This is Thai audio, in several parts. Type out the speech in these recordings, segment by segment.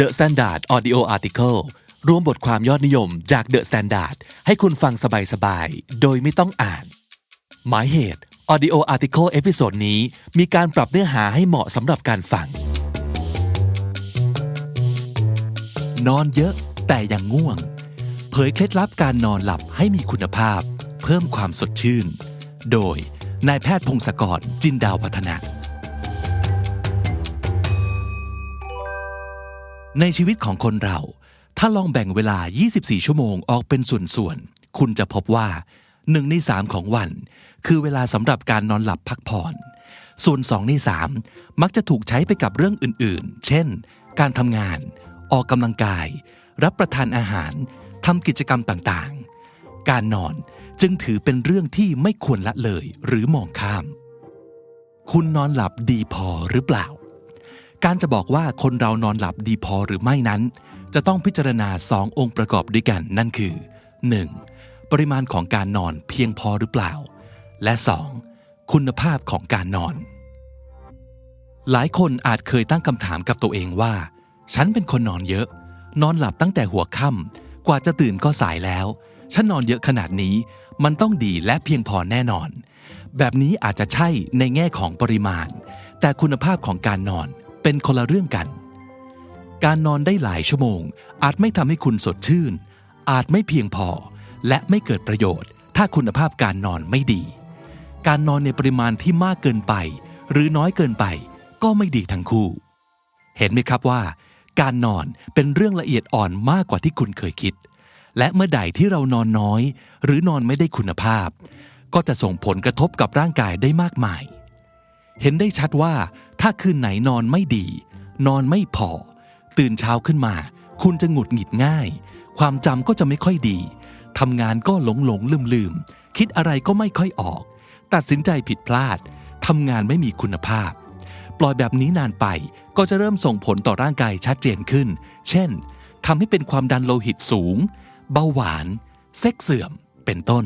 The Standard Audio Article รวมบทความยอดนิยมจาก The Standard ให้คุณฟังสบายๆ โดยไม่ต้องอ่าน หมายเหตุ Audio Article เอพิโซดนี้มีการปรับเนื้อหาให้เหมาะสำหรับการฟัง นอนเยอะแต่ยังง่วง เผยเคล็ดลับการนอนหลับให้มีคุณภาพ เพิ่มความสดชื่น โดยนายแพทย์พงศกรจินดาวพัฒนะ ในชีวิตของคนเรา ถ้าลองแบ่งเวลา 24 ชั่วโมงออกเป็นส่วนๆ คุณจะพบว่าหนึ่งในสามของวัน คือเวลาสำหรับการนอนหลับพักผ่อน ส่วนสองในสามมักจะถูกใช้ไปกับเรื่องอื่นๆ เช่น การทำงาน ออกกำลังกาย รับประทานอาหารทำกิจกรรมต่างๆ การนอนจึงถือเป็นเรื่องที่ไม่ควรละเลยหรือมองข้าม คุณนอนหลับดีพอหรือเปล่า การจะบอกว่าคนเรานอนหลับดีพอหรือไม่นั้น จะต้องพิจารณาสององค์ประกอบด้วยกันนั่นคือ 1. ปริมาณของการนอนเพียงพอหรือเปล่า และ 2. คุณภาพของการนอน หลายคนอาจเคยตั้งคำถามกับตัวเองว่า ฉันเป็นคนนอนเยอะ นอนหลับตั้งแต่หัวค่ำกว่าจะตื่นก็สายแล้ว ฉันนอนเยอะขนาดนี้ มันต้องดีและเพียงพอแน่นอน แบบนี้อาจจะใช่ในแง่ของปริมาณ แต่คุณภาพของการนอน เป็นคนละเรื่องกัน การนอนได้หลายชั่วโมง อาจไม่ทำให้คุณสดชื่น อาจไม่เพียงพอ และไม่เกิดประโยชน์ ถ้าคุณภาพการนอนไม่ดี การนอนในปริมาณที่มากเกินไป หรือน้อยเกินไป ก็ไม่ดีทั้งคู่ เห็นไหมครับว่า การนอนเป็นเรื่องละเอียดอ่อนมากกว่าที่คุณเคยคิด และเมื่อใดที่เรานอนน้อย หรือนอนไม่ได้คุณภาพ ก็จะส่งผลกระทบกับร่างกายได้มากมาย เห็นได้ชัดว่าถ้าคืนไหนนอนไม่ดี นอนไม่พอ ตื่นเช้าขึ้นมา คุณจะหงุดหงิดง่าย ความจำก็จะไม่ค่อยดีทำงานก็หลงหลงลืมลืมคิดอะไรก็ไม่ค่อยออก ตัดสินใจผิดพลาดทำงานไม่มีคุณภาพ ปล่อยแบบนี้นานไปก็จะเริ่มส่งผลต่อร่างกายชัดเจนขึ้น เช่นทำให้เป็นความดันโลหิตสูง เบาหวาน เซ็กเสื่อม เป็นต้น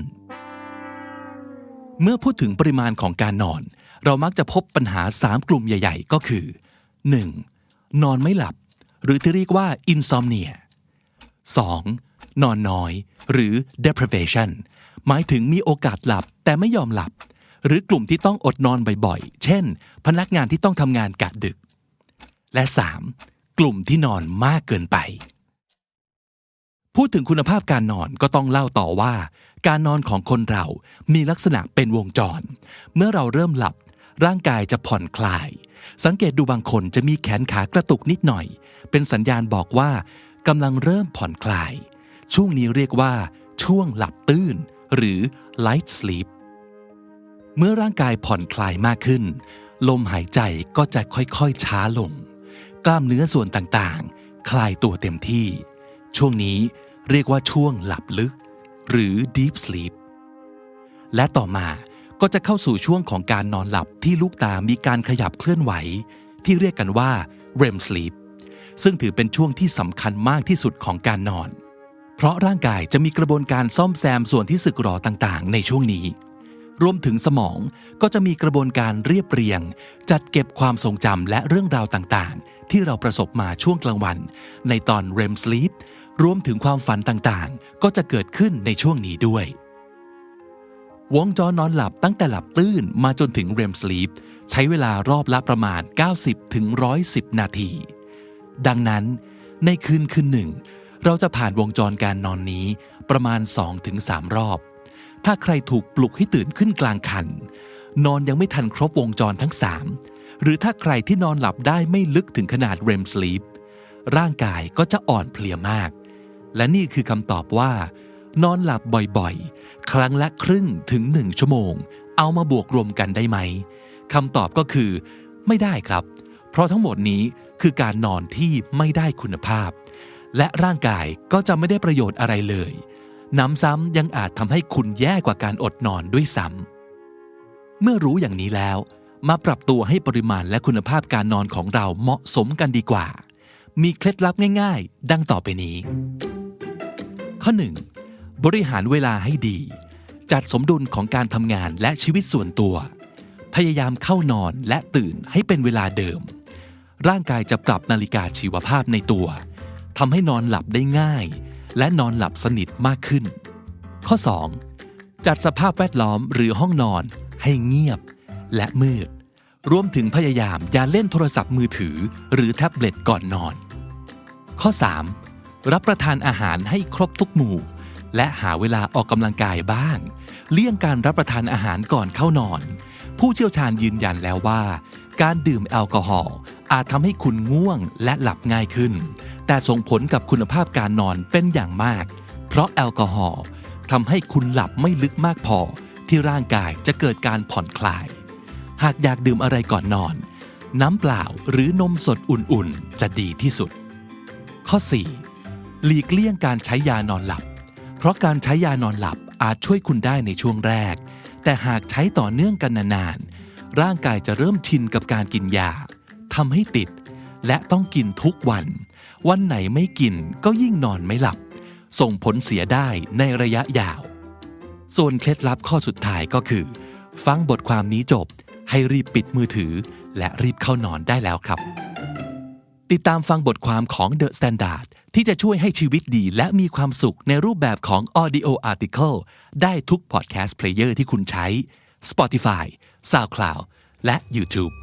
เมื่อพูดถึงปริมาณของการนอน เรามักจะพบปัญหา 3 กลุ่มใหญ่ ๆ ก็คือ 1. นอนไม่หลับ หรือที่เรียกว่า insomnia 2. นอนน้อย หรือ deprivation หมายถึงมีโอกาสหลับแต่ไม่ยอมหลับ หรือกลุ่มที่ต้องอดนอนบ่อยๆ เช่น พนักงานที่ต้องทำงานกะดึก และ 3. กลุ่มที่นอนมากเกินไป พูดถึงคุณภาพการนอนก็ต้องเล่าต่อว่า การนอนของคนเรามีลักษณะเป็นวงจร เมื่อเราเริ่มหลับ ร่างกายจะผ่อนคลาย สังเกตดูบางคนจะมีแขนขากระตุกนิดหน่อย เป็นสัญญาณบอกว่ากำลังเริ่มผ่อนคลาย ช่วงนี้เรียกว่า ช่วงหลับตื้นหรือ light sleep เมื่อร่างกายผ่อนคลายมากขึ้น ลมหายใจก็จะค่อยๆช้าลง กล้ามเนื้อส่วนต่างๆ คลายตัวเต็มที่ ช่วงนี้เรียกว่าช่วงหลับลึก หรือ deep sleep และต่อมา ก็จะเข้าสู่ช่วงของการนอนหลับที่ลูกตามีการขยับเคลื่อนไหว ที่เรียกกันว่า REM sleep ซึ่งถือเป็นช่วงที่สำคัญมากที่สุดของการนอน เพราะร่างกายจะมีกระบวนการซ่อมแซมส่วนที่สึกหรอต่างๆ ในช่วงนี้ รวมถึงสมองก็จะมีกระบวนการเรียบเรียง จัดเก็บความทรงจำและเรื่องราวต่างๆ ที่เราประสบมาช่วงกลางวัน ในตอน REM sleep รวมถึงความฝันต่างๆ ก็จะเกิดขึ้นในช่วงนี้ด้วย วงจรนอนหลับตั้งแต่หลับตื้นมาจนถึง REM sleep ใช้เวลารอบละประมาณ 90ถึง110 นาที ดังนั้น ในคืนคืนหนึ่ง เราจะผ่านวงจรการนอนนี้ประมาณ 2-3 รอบ ถ้าใครถูกปลุกให้ตื่นขึ้นกลางคัน นอนยังไม่ทันครบวงจรทั้ง 3 หรือถ้าใครที่นอนหลับได้ไม่ลึกถึงขนาด REM sleep ร่างกายก็จะอ่อนเพลียมาก และนี่คือคำตอบว่า นอนหลับบ่อยๆ ครั้งละครึ่งถึงหนึ่งชั่วโมง เอามาบวกรวมกันได้ไหมคำตอบก็คือ ไม่ได้ครับ เพราะทั้งหมดนี้คือการนอนที่ไม่ได้คุณภาพ และร่างกายก็จะไม่ได้ประโยชน์อะไรเลยน้ำซ้ำยังอาจทำให้คุณแย่กว่าการอดนอนด้วยซ้ำเมื่อรู้อย่างนี้แล้ว มาปรับตัวให้ปริมาณและคุณภาพการนอนของเราเหมาะสมกันดีกว่า มีเคล็ดลับง่าย ๆ ดังต่อไปนี้ ข้อ 1. บริหารเวลาให้ดี จัดสมดุลของการทำงานและชีวิตส่วนตัว พยายามเข้านอนและตื่นให้เป็นเวลาเดิม ร่างกายจะปรับนาฬิกาชีวภาพในตัวทำให้นอนหลับได้ง่าย และนอนหลับสนิทมากขึ้น ข้อ 2. จัดสภาพแวดล้อมหรือห้องนอนให้เงียบ และมืด รวมถึงพยายามอย่าเล่นโทรศัพท์มือถือ หรือแท็บเล็ตก่อนนอน ข้อ 3. รับประทานอาหารให้ครบทุกหมู่ และหาเวลาออกกำลังกายบ้าง เลี่ยงการรับประทานอาหารก่อนเข้านอน ผู้เชี่ยวชาญยืนยันแล้วว่า การดื่มแอลกอฮอล์อาจทำให้คุณง่วงและหลับง่ายขึ้น แต่ส่งผลกับคุณภาพการนอนเป็นอย่างมาก เพราะแอลกอฮอล์ทำให้คุณหลับไม่ลึกมากพอ ที่ร่างกายจะเกิดการผ่อนคลาย หากอยากดื่มอะไรก่อนนอน น้ำเปล่าหรือนมสดอุ่นๆ จะดีที่สุด ข้อ 4. หลีกเลี่ยงการใช้ยานอนหลับ เพราะการใช้ยานอนหลับอาจช่วยคุณได้ในช่วงแรก แต่หากใช้ต่อเนื่องกันนานๆ ร่างกายจะเริ่มชินกับการกินยาทำให้ติด และต้องกินทุกวัน วันไหนไม่กินก็ยิ่งนอนไม่หลับ ส่งผลเสียได้ในระยะยาว ส่วนเคล็ดลับข้อสุดท้ายก็คือ ฟังบทความนี้จบ ให้รีบปิดมือถือ และรีบเข้านอนได้แล้วครับ ติดตามฟังบทความของ The Standard ที่จะช่วยให้ชีวิตดีและมีความสุขในรูปแบบของ Audio Article ได้ทุก Podcast Player ที่คุณใช้ Spotify SoundCloud และ YouTube